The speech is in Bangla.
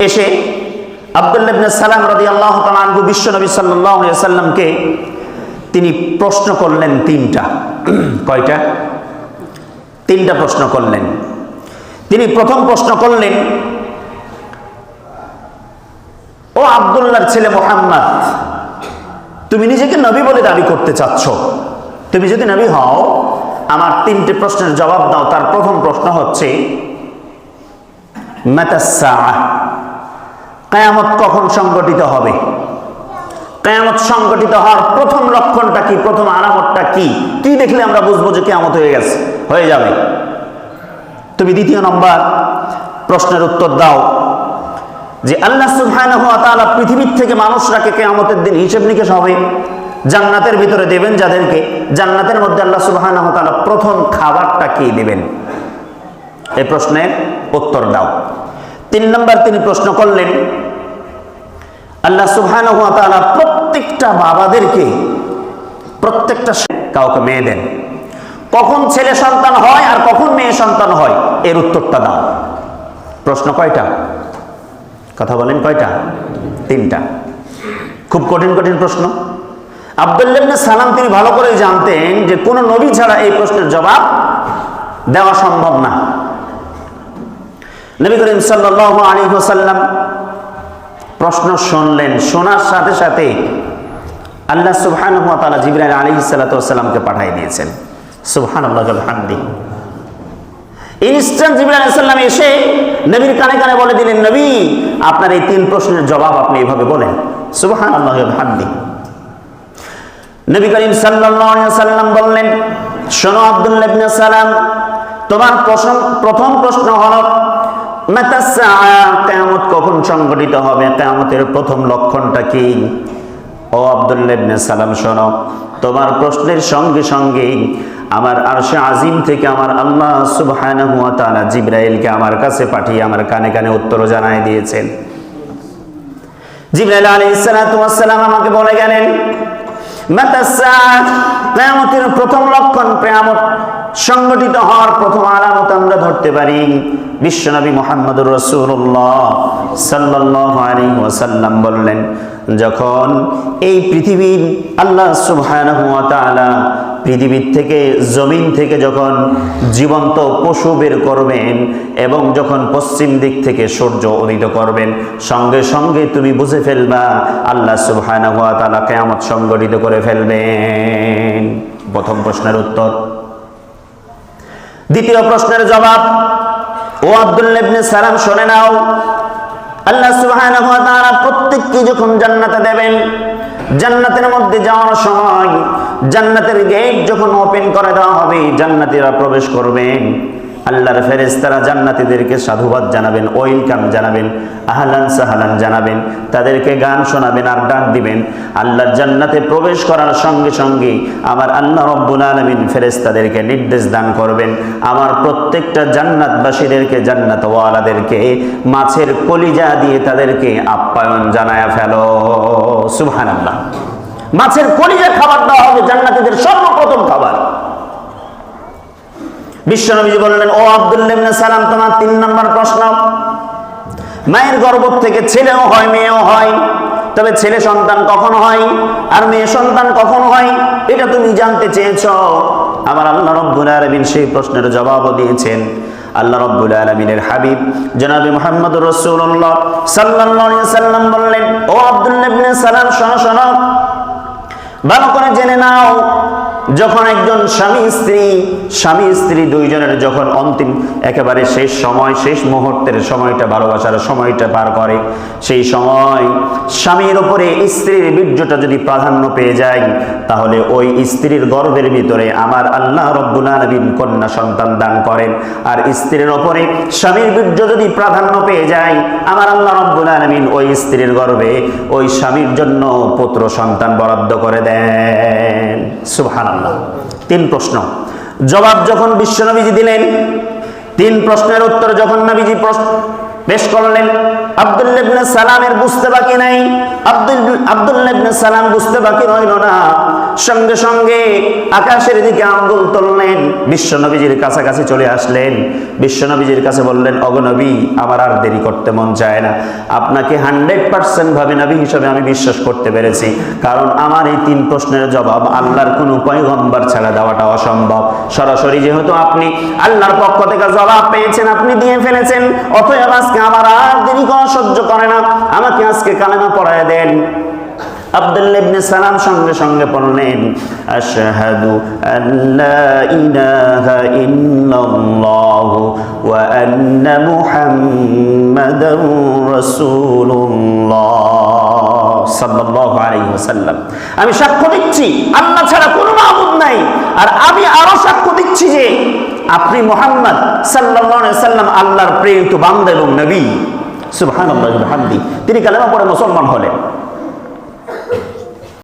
এসে আবদুল্লাবনে সালাম রদি আল্লাহ তালু বিশ্ব নবী সাল্লামকে তিনি প্রশ্ন করলেন তিনটা। কয়টা? তিনটা প্রশ্ন করলেন। তিনি প্রথম প্রশ্ন করলেন, ও আবদুল্লার ছেলে মোহাম্মদ, তুমি নিজেকে নবী বলে দাবি করতে চাচ্ছ। তুমি যদি নবী হও, আমার তিনটে প্রশ্নের জবাব দাও। তার প্রথম প্রশ্ন হচ্ছে কায়ামত কখন সংগঠিত হবে? কেয়ামত সংগঠিত হওয়ার প্রথম লক্ষণটা কি? প্রথম আলামতটা কি? কি দেখলে আমরা বুঝব যে কেয়ামত হয়ে গেছে? হয়ে যাবে। তুমি দ্বিতীয় নম্বর প্রশ্নের উত্তর দাও। যে আল্লাহ সুবহানাহু ওয়া তাআলা পৃথিবীর থেকে মানুষরাকে কেয়ামতের দিন হিসেব নিকেশ হবে। জান্নাতের ভিতরে দেবেন যাদেরকে? জান্নাতের মধ্যে আল্লাহ সুবহানাহু ওয়া তাআলা প্রথম খাবারটা কি দেবেন? এই প্রশ্নের উত্তর দাও। তিন নম্বর তিনি প্রশ্ন করলেন আল্লাহ তাআলা প্রত্যেকটা বাবাদেরকে, প্রত্যেকটা কাউকে মেয়ে দেন। কখন ছেলে সন্তান হয় আর কখন মেয়ে সন্তান হয়, এর উত্তরটা দাও। প্রশ্ন কয়টা? কথা বলেন কয়টা? তিনটা। খুব কঠিন কঠিন প্রশ্ন। আবদুল্লাবনে সালাম তিনি ভালো করে জানতেন যে কোন নবী ছাড়া এই প্রশ্নের জবাব দেওয়া সম্ভব না। নবী করিম সাল্লাহ আলী সাল্লাম প্রশ্ন শুনলেন, শোনার সাথে সাথে আল্লাহ সুবহান জিবরাইল আলী সাল্লাতামকে পাঠিয়ে দিয়েছেন। সুবহান আল্লাহ হামদি ইনস্ট্যান্ট জিবরাইল সাল্লাম এসে নবীর কানে কানে বলে দিলেন, নবী, আপনার এই তিন প্রশ্নের জবাব আপনি এইভাবে বলেন। সুবহান আল্লাহ হামদি নবী করিম সাল্লাম বললেন, শোনো আব্দুল্লাহ ইবনে সালাম, তোমার প্রশ্ন প্রথম প্রশ্ন হলো কেয়ামত কখন সংগঠিত হবে? কেয়ামতের প্রথম লক্ষণটা কি? ও আব্দুল্লাহ সালাম, শোনো, তোমার প্রশ্নের সঙ্গে সঙ্গে আমার আরশে আজিম থেকে আমার আল্লাহ সুবহানাহু জিবরাইলকে আমার কাছে পাঠিয়ে আমার কানে কানে উত্তর জানায় দিয়েছেন। জিবরাইল আলাইহিস সালাতু সালাম আমাকে বলে গেলেন প্রথম লক্ষণ, কেয়ামত সংগঠিত হওয়ার প্রথম আলামত আমরা ধরতে পারি। বিশ্বনবী মোহাম্মদুর রসুল্লাহ সাল্লাহ আলী ওয়াসাল্লাম বললেন, যখন এই পৃথিবীর আল্লাহ সুবহানাহু ওয়া পৃথিবীর থেকে, জমিন থেকে যখন জীবন্ত পশু বের করবেন এবং যখন পশ্চিম দিক থেকে সূর্য উদিত করবেন, সঙ্গে সঙ্গে তুমি বুঝে ফেলবা, আল্লাহ সুবহানাহু ওয়া তাআলা কিয়ামত সংগঠিত করে ফেলবেন। প্রথম প্রশ্নের উত্তর। দ্বিতীয় প্রশ্নের জবাব ও আব্দুল্লাহ ইবনে সালাম শুনে নাও। আল্লাহ সুবহানাহু ওয়া তাআলা প্রত্যেককে যখন জান্নাতে দেবেন, জান্নাতের মধ্যে যাওয়ার সময় জান্নাতের গেট যখন ওপেন করে দেওয়া হবে, জান্নাতীরা প্রবেশ করবেন। আল্লাহর ফেরেশতারা জান্নাতীদেরকে সাধুবাদ জানাবেন ওয়েলকাম জানাবেন, আহলান সাহালান জানাবেন, তাদেরকে গান শোনাবেন আর ডাক দিবেন। আল্লাহর জান্নাতে প্রবেশ করার সঙ্গে সঙ্গে আমার আল্লাহ রব্বুল আলমিন ফেরেশতাদেরকে নির্দেশ দান করবেন। আমার প্রত্যেকটা জান্নাতবাসীদেরকে, জান্নাতওয়ালাদেরকে মাছের কলিজা দিয়ে তাদেরকে আপ্যায়ন জানায়া ফেলো। সুবহানাল্লাহ। মাছের কলিজা খাবার দেওয়া হবে জান্নাতীদের সর্বপ্রথম খাবার। বিশ্বনবীজি বললেন, ও আব্দুল্লাহ সালাম, তোমার তিন নম্বর প্রশ্ন। মায়ের গর্ভ থেকে ছেলেও হয়, মেয়েও হয়। তবে ছেলে সন্তান কখন হয় আর মেয়ে সন্তান কখন হয়, এটা তুমি জানতে চেয়েছ। আমার আল্লাহ রব্বুল আলমিন সেই প্রশ্নের জবাবও দিয়েছেন। আল্লাহ রব্বুল আলমিনের হাবিব জনাবি মোহাম্মদ রসুল্লাহ সাল্লাহ সাল্লাম বললেন, ও আব্দুল্লাহ সালাম, শোনো শোনো। ভালো করে জেনে নাও যখন একজন স্বামী স্ত্রী স্বামী স্ত্রী দুইজনের যখন অন্তিম, একেবারে শেষ সময়, শেষ মুহূর্তের সময়টা ভালোবাসার সময়টা পার করে, সেই সময় স্বামীর উপরে স্ত্রীর বীর্যটা যদি প্রাধান্য পেয়ে যায়, তাহলে ওই স্ত্রীর গর্ভের ভিতরে আমার আল্লাহ রব্বুল আলমিন কন্যা সন্তান দান করেন। আর স্ত্রীর ওপরে স্বামীর বীর্য যদি প্রাধান্য পেয়ে যায়, আমার আল্লাহ রব্বুল আলমিন ওই স্ত্রীর গর্ভে ওই স্বামীর জন্য পুত্র সন্তান বরাদ্দ করে দেন। সুবহান তিন প্রশ্ন। জবাব যখন বিশ্বনবীজি দিলেন, তিন প্রশ্নের উত্তর যখন নবীজি পেশ করলেন আব্দুল্লাহ ইবনে সালামের বুঝতে বাকি নাই। আব্দুল আব্দুল্লাহ ইবনে সালাম বুঝতে বাকি রইল না। সঙ্গে সঙ্গে আকাশের দিকে আঙ্গুল তুললেন। বিশ্ব নবীজির কাছাকাছি চলে আসলেন। বিশ্ব নবীজির কাছে বললেন অগনবী আমার আর দেরি করতে মন চায় না। আপনাকে হান্ড্রেড পার্সেন্ট ভাবে নবী হিসেবে আমি বিশ্বাস করতে পেরেছি। কারণ আমার এই তিন প্রশ্নের জবাব আল্লাহর কোনো পয়গম্বর ছাড়া দেওয়াটা অসম্ভব। সরাসরি যেহেতু আপনি আল্লাহর পক্ষ থেকে জবাব পেয়েছেন, আপনি দিয়ে ফেলেছেন, অতএব আজকে আমার আর দেরি করা সহ্য করে না। আমাকে আজকে কালেমা পড়ায় দেন। আব্দুল্লাহ ইবনে সালাম সঙ্গে সঙ্গে পড়লেন আশহাদু আল্লা ইলাহা ইল্লাল্লাহু ওয়া আন্না মুহাম্মাদার রাসূলুল্লাহ সাল্লাল্লাহু আলাইহি ওয়াসাল্লাম। আমি সাক্ষ্য দিচ্ছি, আল্লাহ ছাড়া কোনো মাবুদ নাই। আর আমি আরও সাক্ষ্য দিচ্ছি যে, আপনি মুহাম্মদ সাল্লাল্লাহু আলাইহি সাল্লাম আল্লাহর প্রেরিত বান্দা এবং নবী। সুবহানাল্লাহি ওয়া তিনি কালেমা পড়ে মুসলমান হলেন।